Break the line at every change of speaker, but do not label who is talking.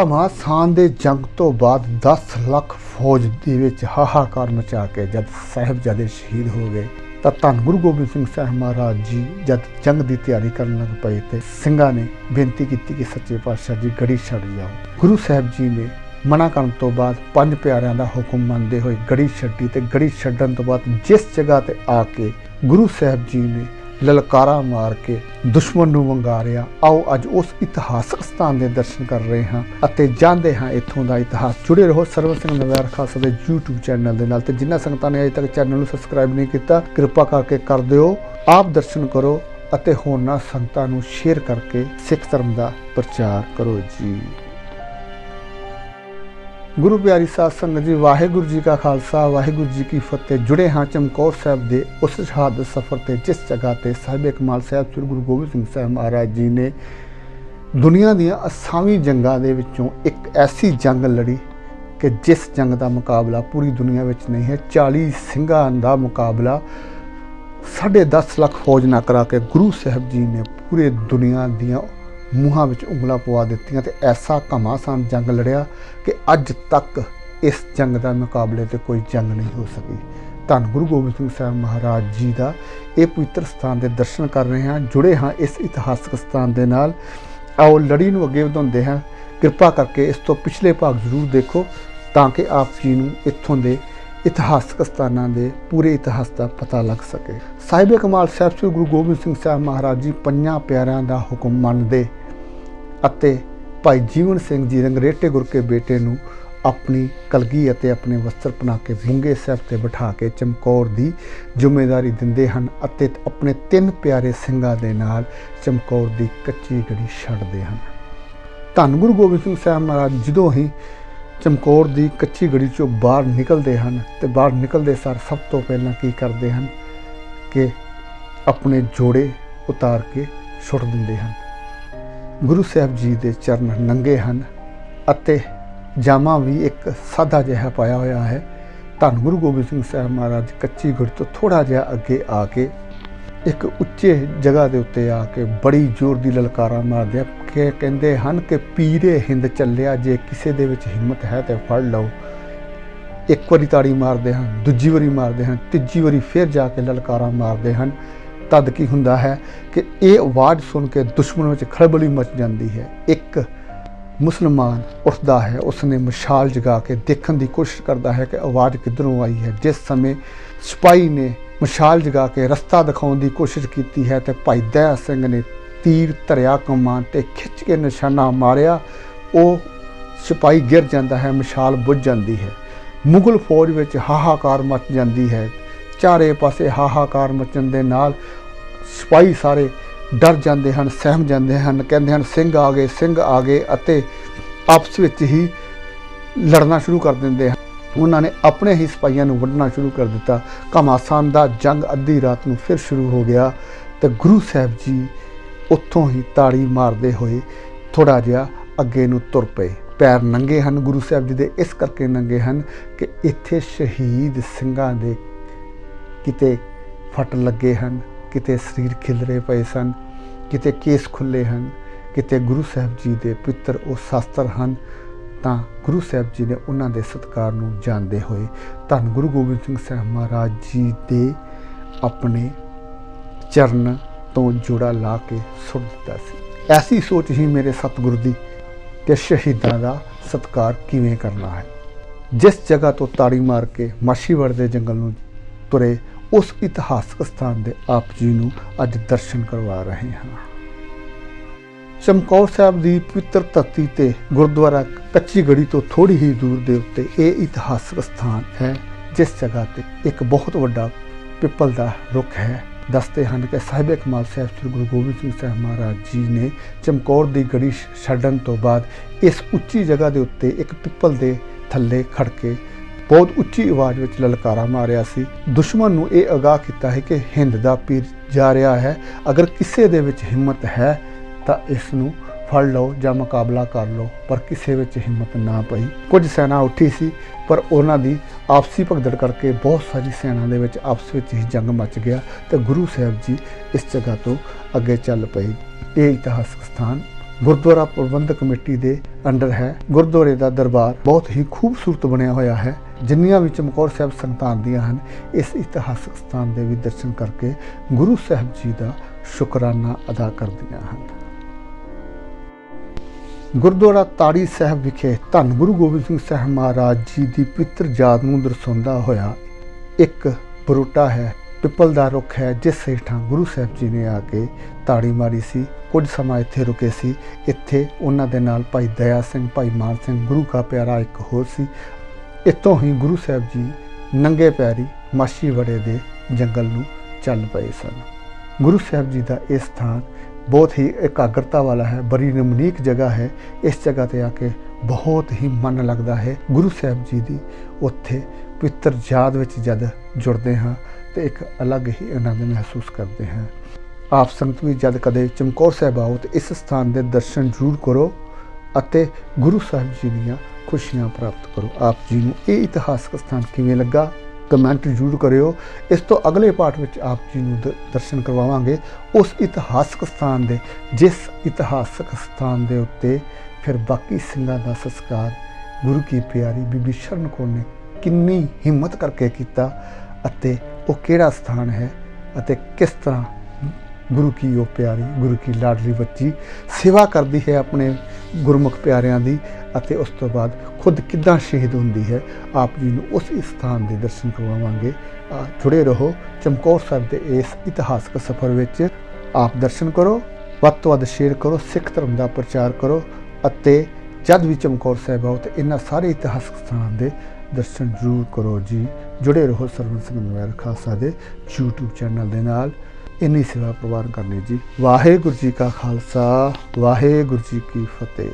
ਘਮਾਸਾਨ ਦੇ ਜੰਗ ਤੋਂ ਬਾਅਦ 10 ਲੱਖ ਫੌਜ ਦੇ ਵਿੱਚ ਹਾਹਾਕਾਰ ਮਚਾ ਕੇ ਜਦ ਸਾਹਿਬਜ਼ਾਦੇ ਸ਼ਹੀਦ ਹੋ ਗਏ, ਤਾਂ ਧੰਨ ਗੁਰੂ ਗੋਬਿੰਦ ਸਿੰਘ ਸਾਹਿਬ ਮਹਾਰਾਜ ਜੀ ਜਦ ਜੰਗ ਦੀ ਤਿਆਰੀ ਕਰਨ ਲੱਗ ਪਏ ਤੇ ਸਿੰਘਾਂ ਨੇ ਬੇਨਤੀ ਕੀਤੀ ਕਿ ਸੱਚੇ ਪਾਤਸ਼ਾਹ ਜੀ ਗੜੀ ਛੱਡ ਜਾਓ। ਗੁਰੂ ਸਾਹਿਬ ਜੀ ਨੇ ਮਨਾ ਕਰਨ ਤੋਂ ਬਾਅਦ ਪੰਜ ਪਿਆਰਿਆਂ ਦਾ ਹੁਕਮ ਮੰਨਦੇ ਹੋਏ ਗੜੀ ਛੱਡੀ ਤੇ ਗੜੀ ਛੱਡਣ ਤੋਂ ਬਾਅਦ ਜਿਸ ਜਗ੍ਹਾ ਤੇ ਆ ਕੇ ਗੁਰੂ ਸਾਹਿਬ ਜੀ ਨੇ ਲਲਕਾਰਾ ਮਾਰ ਕੇ ਦੁਸ਼ਮਣ ਨੂੰ ਵੰਗਾਰਿਆ। ਆਓ ਅੱਜ ਉਸ ਇਤਿਹਾਸਕ ਸਥਾਨ ਦੇ ਦਰਸ਼ਨ ਕਰ ਰਹੇ ਹਾਂ ਅਤੇ ਜਾਣਦੇ ਹਾਂ ਇੱਥੋਂ ਦਾ ਇਤਿਹਾਸ। ਜੁੜੇ ਰਹੋ ਸਰਵ ਸਿੰਘ ਨਵਿਆਰ ਖਾਲਸਾ ਦੇ YouTube ਚੈਨਲ ਦੇ ਨਾਲ ਤੇ ਜਿਨ੍ਹਾਂ ਸੰਗਤਾਂ ਨੇ ਅਜੇ ਤੱਕ ਚੈਨਲ ਨੂੰ ਸਬਸਕ੍ਰਾਈਬ ਨਹੀਂ ਕੀਤਾ, ਕਿਰਪਾ ਕਰਕੇ ਕਰ ਦਿਓ। ਆਪ ਦਰਸ਼ਨ ਕਰੋ ਅਤੇ ਹੋਰਨਾਂ ਸੰਗਤਾਂ ਨੂੰ ਸ਼ੇਅਰ ਕਰਕੇ ਸਿੱਖ ਧਰਮ ਦਾ ਪ੍ਰਚਾਰ ਕਰੋ ਜੀ। ਗੁਰੂ ਪਿਆਰੀ ਸਾਧ ਸੰਗਤ ਜੀ, ਵਾਹਿਗੁਰੂ ਜੀ ਕਾ ਖਾਲਸਾ, ਵਾਹਿਗੁਰੂ ਜੀ ਕੀ ਫਤਿਹ। ਜੁੜੇ ਹਾਂ ਚਮਕੌਰ ਸਾਹਿਬ ਦੇ ਉਸ ਸ਼ਹਾਦਤ ਸਫ਼ਰ ਤੇ, ਜਿਸ ਜਗ੍ਹਾ ਤੇ ਸਾਹਿਬ ਕਮਾਲ ਸਾਹਿਬ ਸ੍ਰੀ ਗੁਰੂ ਗੋਬਿੰਦ ਸਿੰਘ ਸਾਹਿਬ ਮਹਾਰਾਜ ਜੀ ਨੇ ਦੁਨੀਆ ਦੀਆਂ ਅਸਾਵੀਂ ਜੰਗਾਂ ਦੇ ਵਿੱਚੋਂ ਇੱਕ ਐਸੀ ਜੰਗ ਲੜੀ ਕਿ ਜਿਸ ਜੰਗ ਦਾ ਮੁਕਾਬਲਾ ਪੂਰੀ ਦੁਨੀਆ ਵਿੱਚ ਨਹੀਂ ਹੈ। 40 ਸਿੰਘਾਂ ਦਾ ਮੁਕਾਬਲਾ 10.5 ਲੱਖ ਫੌਜ ਨਾਲ ਕਰਾ ਕੇ ਗੁਰੂ ਸਾਹਿਬ ਜੀ ਨੇ ਪੂਰੇ ਦੁਨੀਆ ਦੀਆਂ ਮੂੰਹਾਂ ਵਿੱਚ ਉਂਗਲਾਂ ਪਵਾ ਦਿੱਤੀਆਂ ਤੇ ਐਸਾ ਘਮਾਸਾਨ ਜੰਗ ਲੜਿਆ ਕਿ ਅੱਜ ਤੱਕ ਇਸ ਜੰਗ ਦਾ ਮੁਕਾਬਲੇ ਤੇ ਕੋਈ ਜੰਗ ਨਹੀਂ ਹੋ ਸਕੀ। ਧੰਨ ਗੁਰੂ ਗੋਬਿੰਦ ਸਿੰਘ ਸਾਹਿਬ ਮਹਾਰਾਜ ਜੀ ਦਾ ਇਹ ਪਵਿੱਤਰ ਸਥਾਨ ਦੇ ਦਰਸ਼ਨ ਕਰ ਰਹੇ ਹਾਂ, ਜੁੜੇ ਹਾਂ ਇਸ ਇਤਿਹਾਸਕ ਸਥਾਨ ਦੇ ਨਾਲ। ਆਓ ਲੜੀ ਨੂੰ ਅੱਗੇ ਵਧਾਉਂਦੇ ਹਾਂ। ਕਿਰਪਾ ਕਰਕੇ ਇਸ ਤੋਂ ਪਿਛਲੇ ਭਾਗ ਜ਼ਰੂਰ ਦੇਖੋ ਤਾਂ ਕਿ ਆਪ ਜੀ ਨੂੰ ਇੱਥੋਂ ਦੇ ਇਤਿਹਾਸਕ ਸਥਾਨਾਂ ਦੇ ਪੂਰੇ ਇਤਿਹਾਸ ਦਾ ਪਤਾ ਲੱਗ ਸਕੇ। ਸਾਹਿਬ ਕਮਾਲ ਸਾਹਿਬ, ਸ੍ਰੀ ਗੁਰੂ ਗੋਬਿੰਦ ਸਿੰਘ ਸਾਹਿਬ ਮਹਾਰਾਜ ਜੀ ਪੰਜਾਂ ਪਿਆਰਿਆਂ ਦਾ ਹੁਕਮ ਮੰਨਦੇ ਅਤੇ ਭਾਈ ਜੀਵਨ ਸਿੰਘ ਜੀ ਰੰਗਰੇਟੇ ਗੁਰ ਕੇ ਬੇਟੇ ਨੂੰ ਆਪਣੀ ਕਲਗੀ ਅਤੇ ਆਪਣੇ ਵਸਤਰ ਪਨਾ ਕੇ ਬੁੰਗੇ ਸਾਹਿਬ ਤੇ ਬਿਠਾ ਕੇ ਚਮਕੌਰ ਦੀ ਜ਼ਿੰਮੇਵਾਰੀ ਦਿੰਦੇ ਹਨ ਅਤੇ ਆਪਣੇ ਤਿੰਨ ਪਿਆਰੇ ਸਿੰਘਾਂ ਦੇ ਨਾਲ ਚਮਕੌਰ ਦੀ ਕੱਚੀ ਗੜੀ ਛੱਡਦੇ ਹਨ। ਧੰਨ ਗੁਰੂ ਗੋਬਿੰਦ ਸਿੰਘ ਸਾਹਿਬ ਮਹਾਰਾਜ, ਜਦੋਂ ਹੀ ਚਮਕੌਰ ਦੀ ਕੱਚੀ ਗੜੀ ਚੋਂ ਬਾਹਰ ਨਿਕਲਦੇ ਹਨ ਤੇ ਬਾਹਰ ਨਿਕਲਦੇ ਸਾਰ ਸਭ ਤੋਂ ਪਹਿਲਾਂ ਕੀ ਕਰਦੇ ਹਨ? ਕਿ ਆਪਣੇ ਜੋੜੇ ਉਤਾਰ ਕੇ ਸੁੱਟ ਦਿੰਦੇ ਹਨ। ਗੁਰੂ ਸਾਹਿਬ ਜੀ ਦੇ ਚਰਨ ਨੰਗੇ ਹਨ ਅਤੇ ਜਾਮਾ ਵੀ ਇੱਕ ਸਾਦਾ ਜਿਹਾ ਪਾਇਆ ਹੋਇਆ ਹੈ। ਧੰਨ ਗੁਰੂ ਗੋਬਿੰਦ ਸਿੰਘ ਸਾਹਿਬ ਮਹਾਰਾਜ, ਕੱਚੀ ਗੁੜ ਤੋਂ ਥੋੜਾ ਜਿਹਾ ਅੱਗੇ ਆ ਕੇ ਇੱਕ ਉੱਚੇ ਜਗ੍ਹਾ ਦੇ ਉੱਤੇ ਆ ਕੇ ਬੜੀ ਜ਼ੋਰ ਦੀ ਲਲਕਾਰਾ ਮਾਰਦੇ ਆ ਕਿ ਕਹਿੰਦੇ ਹਨ ਕਿ ਪੀਰੇ ਹਿੰਦ ਚੱਲਿਆ, ਜੇ ਕਿਸੇ ਦੇ ਵਿੱਚ ਹਿੰਮਤ ਹੈ ਤੇ ਫੜ ਲਓ। ਇੱਕ ਵਾਰੀ ਤਾੜੀ ਮਾਰਦੇ ਹਨ ਦੂਜੀ ਵਾਰੀ ਮਾਰਦੇ ਹਨ ਤੀਜੀ ਵਾਰੀ ਫਿਰ ਜਾ ਕੇ ਲਲਕਾਰਾ ਮਾਰਦੇ ਹਨ। ਤਦ ਕੀ ਹੁੰਦਾ ਹੈ ਕਿ ਇਹ ਆਵਾਜ਼ ਸੁਣ ਕੇ ਦੁਸ਼ਮਣ ਵਿੱਚ ਖਲਬਲੀ ਮਚ ਜਾਂਦੀ ਹੈ। ਇੱਕ ਮੁਸਲਮਾਨ ਉੱਠਦਾ ਹੈ, ਉਸਨੇ ਮਸ਼ਾਲ ਜਗਾ ਕੇ ਦੇਖਣ ਦੀ ਕੋਸ਼ਿਸ਼ ਕਰਦਾ ਹੈ ਕਿ ਆਵਾਜ਼ ਕਿੱਧਰੋਂ ਆਈ ਹੈ। ਜਿਸ ਸਮੇਂ ਸਿਪਾਹੀ ਨੇ ਮਸ਼ਾਲ ਜਗਾ ਕੇ ਰਸਤਾ ਦਿਖਾਉਣ ਦੀ ਕੋਸ਼ਿਸ਼ ਕੀਤੀ ਹੈ ਤੇ ਭਾਈ ਦਇਆ ਸਿੰਘ ਨੇ ਤੀਰ ਧਰਿਆ ਕਮਾਨ ਤੇ ਖਿੱਚ ਕੇ ਨਿਸ਼ਾਨਾ ਮਾਰਿਆ। ਉਹ ਸਿਪਾਹੀ ਗਿਰ ਜਾਂਦਾ ਹੈ, ਮਸ਼ਾਲ ਬੁੱਝ ਜਾਂਦੀ ਹੈ। ਮੁਗਲ ਫੌਜ ਵਿੱਚ ਹਾਹਾਕਾਰ ਮਚ ਜਾਂਦੀ ਹੈ। ਚਾਰੇ ਪਾਸੇ ਹਾਹਾਕਾਰ ਮਚਣ ਦੇ ਨਾਲ ਸਿਪਾਹੀ ਸਾਰੇ ਡਰ ਜਾਂਦੇ ਹਨ, ਸਹਿਮ ਜਾਂਦੇ ਹਨ, ਕਹਿੰਦੇ ਹਨ, ਸਿੰਘ ਆ ਗਏ, ਸਿੰਘ ਆ ਗਏ ਅਤੇ ਆਪਸ ਵਿੱਚ ਹੀ ਲੜਨਾ ਸ਼ੁਰੂ ਕਰ ਦਿੰਦੇ ਹਨ। ਉਹਨਾਂ ਨੇ ਆਪਣੇ ਹੀ ਸਿਪਾਹੀਆਂ ਨੂੰ ਵੰਡਣਾ ਸ਼ੁਰੂ ਕਰ ਦਿੱਤਾ। ਘਮਾਸਾਨ ਦਾ, ਜੰਗ ਅੱਧੀ ਰਾਤ ਨੂੰ ਫਿਰ ਸ਼ੁਰੂ ਹੋ ਗਿਆ ਤੇ ਗੁਰੂ ਸਾਹਿਬ ਜੀ ਉੱਥੋਂ ਹੀ ਤਾੜੀ ਮਾਰਦੇ ਹੋਏ ਥੋੜਾ ਜਿਹਾ ਅੱਗੇ ਨੂੰ ਤੁਰ ਪਏ। ਪੈਰ ਨੰਗੇ ਹਨ, ਗੁਰੂ ਸਾਹਿਬ ਜੀ ਦੇ ਇਸ ਕਰਕੇ ਨੰਗੇ ਹਨ ਕਿ ਇੱਥੇ ਸ਼ਹੀਦ ਸਿੰਘਾਂ ਦੇ ਕਿਤੇ ਫਟ ਲੱਗੇ ਹਨ, ਕਿਤੇ ਸਰੀਰ ਖਿਲਰੇ ਪਏ ਸਨ, ਕਿਤੇ ਕੇਸ ਖੁੱਲੇ ਹਨ, ਕਿਤੇ ਗੁਰੂ ਸਾਹਿਬ ਜੀ ਦੇ ਪਿੱਤਰ ਉਹ ਸ਼ਾਸਤਰ ਹਨ। ਤਾਂ ਗੁਰੂ ਸਾਹਿਬ ਜੀ ਨੇ ਉਹਨਾਂ ਦੇ ਸਤਕਾਰ ਨੂੰ ਜਾਣਦੇ ਹੋਏ ਧੰਨ ਗੁਰੂ ਗੋਬਿੰਦ ਸਿੰਘ ਸਾਹਿਬ ਮਹਾਰਾਜ ਜੀ ਦੇ ਆਪਣੇ ਚਰਨ ਤੋਂ ਜੋੜਾ ਲਾ ਕੇ ਸੁੱਟ ਦਿੱਤਾ ਸੀ। ਐਸੀ ਸੋਚ ਹੀ ਮੇਰੇ ਸਤਿਗੁਰੂ ਦੀ ਕਿ ਸ਼ਹੀਦਾਂ ਦਾ ਸਤਕਾਰ ਕਿਵੇਂ ਕਰਨਾ ਹੈ। ਜਿਸ ਜਗ੍ਹਾ ਤੋਂ ਤਾੜੀ ਮਾਰ ਕੇ ਮਾਸ਼ੀਵੜ ਦੇ ਜੰਗਲ ਨੂੰ ਤੁਰੇ ਉਸ ਇਤਿਹਾਸਕ ਸਥਾਨ ਦੇ ਆਪ ਜੀ ਨੂੰ ਅੱਜ ਦਰਸ਼ਨ ਕਰਵਾ ਰਹੇ ਹਾਂ। ਚਮਕੌਰ ਸਾਹਿਬ ਦੀ ਪਵਿੱਤਰ ਧਰਤੀ ਤੇ ਗੁਰਦੁਆਰਾ ਕੱਚੀ ਗੜੀ ਤੋਂ ਥੋੜੀ ਹੀ ਦੂਰ ਦੇ ਉੱਤੇ ਇਹ ਇਤਿਹਾਸਕ ਸਥਾਨ ਹੈ, ਜਿਸ ਜਗ੍ਹਾ ਤੇ ਇੱਕ ਬਹੁਤ ਵੱਡਾ ਪਿੱਪਲ ਦਾ ਰੁੱਖ ਹੈ। ਦੱਸਦੇ ਹਨ ਕਿ ਸਾਹਿਬ ਕਮਾਲ ਸਾਹਿਬ ਸ੍ਰੀ ਗੁਰੂ ਗੋਬਿੰਦ ਸਿੰਘ ਸਾਹਿਬ ਮਹਾਰਾਜ ਜੀ ਨੇ ਚਮਕੌਰ ਦੀ ਗੜੀ ਛੱਡਣ ਤੋਂ ਬਾਅਦ ਇਸ ਉੱਚੀ ਜਗ੍ਹਾ ਦੇ ਉੱਤੇ ਇੱਕ ਪਿੱਪਲ ਦੇ ਥੱਲੇ ਖੜ ਕੇ ਬਹੁਤ ਉੱਚੀ ਆਵਾਜ਼ ਵਿੱਚ ਲਲਕਾਰਾ ਮਾਰਿਆ ਸੀ। ਦੁਸ਼ਮਣ ਨੂੰ ਇਹ ਅਗਾਹ ਕੀਤਾ ਹੈ ਕਿ ਹਿੰਦ ਦਾ ਪੀਰ ਜਾ ਰਿਹਾ ਹੈ। ਅਗਰ ਕਿਸੇ ਦੇ ਵਿੱਚ ਹਿੰਮਤ ਹੈ ਤਾਂ ਇਸ ਨੂੰ ਫੜ ਲਓ ਜਾਂ ਮੁਕਾਬਲਾ ਕਰ ਲਓ, ਪਰ ਕਿਸੇ ਵਿੱਚ ਹਿੰਮਤ ਨਾ ਪਈ। ਕੁਝ ਸੈਨਾ ਉੱਠੀ ਸੀ, ਪਰ ਉਹਨਾਂ ਦੀ ਆਪਸੀ ਭਗਦੜ ਕਰਕੇ ਬਹੁਤ ਸਾਰੀ ਸੈਨਾ ਦੇ ਵਿੱਚ ਆਪਸ ਵਿੱਚ ਹੀ ਜੰਗ ਮਚ ਗਿਆ ਤੇ ਗੁਰੂ ਸਾਹਿਬ ਜੀ ਇਸ ਜਗ੍ਹਾ ਤੋਂ ਅੱਗੇ ਚੱਲ ਪਏ। ਇਹ ਇਤਿਹਾਸਕ ਸਥਾਨ ਗੁਰਦੁਆਰਾ ਪ੍ਰਬੰਧਕ ਕਮੇਟੀ ਦੇ ਅੰਡਰ ਹੈ। ਗੁਰਦੁਆਰੇ ਦਾ ਦਰਬਾਰ ਬਹੁਤ ਹੀ ਖੂਬਸੂਰਤ ਬਣਿਆ ਹੋਇਆ ਹੈ। ਜਿੰਨੀਆਂ ਵੀ ਚਮਕੌਰ ਸਾਹਿਬ ਸੰਗਤਾਂ ਆਉਂਦੀਆਂ ਹਨ, ਇਸ ਇਤਿਹਾਸਕ ਸਥਾਨ ਦੇ ਵੀ ਦਰਸ਼ਨ ਕਰਕੇ ਗੁਰੂ ਸਾਹਿਬ ਜੀ ਦਾ ਸ਼ੁਕਰਾਨਾ ਅਦਾ ਕਰਦੀਆਂ ਹਨ। ਗੁਰਦੁਆਰਾ ਤਾੜੀ ਸਾਹਿਬ ਵਿਖੇ ਧੰਨ ਗੁਰੂ ਗੋਬਿੰਦ ਸਿੰਘ ਸਾਹਿਬ ਮਹਾਰਾਜ ਜੀ ਦੀ ਪਿੱਤਰ ਯਾਦ ਨੂੰ ਦਰਸਾਉਂਦਾ ਹੋਇਆ ਇੱਕ ਬਰੋਟਾ ਹੈ, ਪਿੱਪਲ ਦਾ ਰੁੱਖ ਹੈ, ਜਿਸ ਹੇਠਾਂ ਗੁਰੂ ਸਾਹਿਬ ਜੀ ਨੇ ਆ ਕੇ ਤਾੜੀ ਮਾਰੀ ਸੀ, ਕੁਝ ਸਮਾਂ ਇੱਥੇ ਰੁਕੇ ਸੀ, ਇੱਥੇ ਉਹਨਾਂ ਦੇ ਨਾਲ ਭਾਈ ਦਇਆ ਸਿੰਘ, ਭਾਈ ਮਾਨ ਸਿੰਘ, ਗੁਰੂ ਕਾ ਪਿਆਰਾ ਇੱਕ ਹੋਰ ਸੀ। ਇੱਥੋਂ ਹੀ ਗੁਰੂ ਸਾਹਿਬ ਜੀ ਨੰਗੇ ਪੈਰੀ ਮਾਸ਼ੀ ਵੜੇ ਦੇ ਜੰਗਲ ਨੂੰ ਚੱਲ ਪਏ ਸਨ। ਗੁਰੂ ਸਾਹਿਬ ਜੀ ਦਾ ਇਹ ਸਥਾਨ ਬਹੁਤ ਹੀ ਇਕਾਗਰਤਾ ਵਾਲਾ ਹੈ, ਬੜੀ ਰਮਣੀਕ ਜਗ੍ਹਾ ਹੈ। ਇਸ ਜਗ੍ਹਾ ਤੇ ਆ ਕੇ ਬਹੁਤ ਹੀ ਮਨ ਲੱਗਦਾ ਹੈ। ਗੁਰੂ ਸਾਹਿਬ ਜੀ ਦੀ ਉੱਥੇ ਪਵਿੱਤਰ ਯਾਦ ਵਿੱਚ ਜਦ ਜੁੜਦੇ ਹਾਂ ਤੇ ਇੱਕ ਅਲੱਗ ਹੀ ਆਨੰਦ ਮਹਿਸੂਸ ਕਰਦੇ ਹਾਂ। ਆਪ ਸੰਗਤ ਵੀ ਜਦ ਕਦੇ ਚਮਕੌਰ ਸਾਹਿਬ ਆਓ ਤੇ ਇਸ ਸਥਾਨ ਦੇ ਦਰਸ਼ਨ ਜ਼ਰੂਰ ਕਰੋ ਅਤੇ ਗੁਰੂ ਸਾਹਿਬ ਜੀ ਦੀਆਂ ਖੁਸ਼ੀਆਂ ਪ੍ਰਾਪਤ ਕਰੋ। ਆਪ ਜੀ ਨੂੰ ਇਹ ਇਤਿਹਾਸਕ ਸਥਾਨ ਕਿਵੇਂ ਲੱਗਾ? ਕਮੈਂਟ ਜ਼ਰੂਰ ਕਰਿਓ। ਇਸ ਤੋਂ ਅਗਲੇ ਪਾਠ ਵਿੱਚ ਆਪ ਜੀ ਨੂੰ ਦ- ਦਰਸ਼ਨ ਕਰਵਾਵਾਂਗੇ। ਉਸ ਇਤਿਹਾਸਕ ਸਥਾਨ ਦੇ, ਜਿਸ ਇਤਿਹਾਸਕ ਸਥਾਨ ਦੇ ਉੱਤੇ ਫਿਰ ਬਾਕੀ ਸਿੰਘਾਂ ਦਾ ਸੰਸਕਾਰ ਗੁਰੂ ਕੀ ਪਿਆਰੀ ਬੀਬੀ ਸ਼ਰਨ ਕੌਰ ਨੇ ਕਿੰਨੀ ਹਿੰਮਤ ਕਰਕੇ ਕੀਤਾ ਅਤੇ ਉਹ ਕਿਹੜਾ ਸਥਾਨ ਹੈ ਅਤੇ ਕਿਸ ਤਰ੍ਹਾਂ ਗੁਰੂ ਕੀ ਉਹ ਪਿਆਰੀ, ਗੁਰੂ ਕੀ ਲਾਡਲੀ ਬੱਚੀ ਸੇਵਾ ਕਰਦੀ ਹੈ ਆਪਣੇ ਗੁਰਮੁਖ ਪਿਆਰਿਆਂ ਦੀ ਅਤੇ ਉਸ ਤੋਂ ਬਾਅਦ ਖੁਦ ਕਿੱਦਾਂ ਸ਼ਹੀਦ ਹੁੰਦੀ ਹੈ, ਆਪ ਜੀ ਨੂੰ ਉਸ ਸਥਾਨ ਦੇ ਦਰਸ਼ਨ ਕਰਵਾਵਾਂਗੇ। ਜੁੜੇ ਰਹੋ ਚਮਕੌਰ ਸਾਹਿਬ ਦੇ ਇਸ ਇਤਿਹਾਸਕ ਸਫ਼ਰ ਵਿੱਚ। ਆਪ ਦਰਸ਼ਨ ਕਰੋ, ਵੱਧ ਤੋਂ ਵੱਧ ਸ਼ੇਅਰ ਕਰੋ, ਸਿੱਖ ਧਰਮ ਦਾ ਪ੍ਰਚਾਰ ਕਰੋ ਅਤੇ ਜਦ ਵੀ ਚਮਕੌਰ ਸਾਹਿਬ ਆਓ ਤੇ ਇਹਨਾਂ ਸਾਰੇ ਇਤਿਹਾਸਕ ਸਥਾਨਾਂ ਦੇ ਦਰਸ਼ਨ ਜ਼ਰੂਰ ਕਰੋ ਜੀ। ਜੁੜੇ ਰਹੋ ਸਰਵਨ ਸਿੰਘ ਖਾਲਸਾ ਦੇ YouTube ਚੈਨਲ ਦੇ ਨਾਲ। ਇੰਨੀ ਸੇਵਾ ਪ੍ਰਵਾਨ ਕਰਨੀ ਜੀ। ਵਾਹਿਗੁਰੂ ਜੀ ਕਾ ਖਾਲਸਾ ਵਾਹਿਗੁਰੂ ਜੀ ਕੀ ਫਤਿਹ।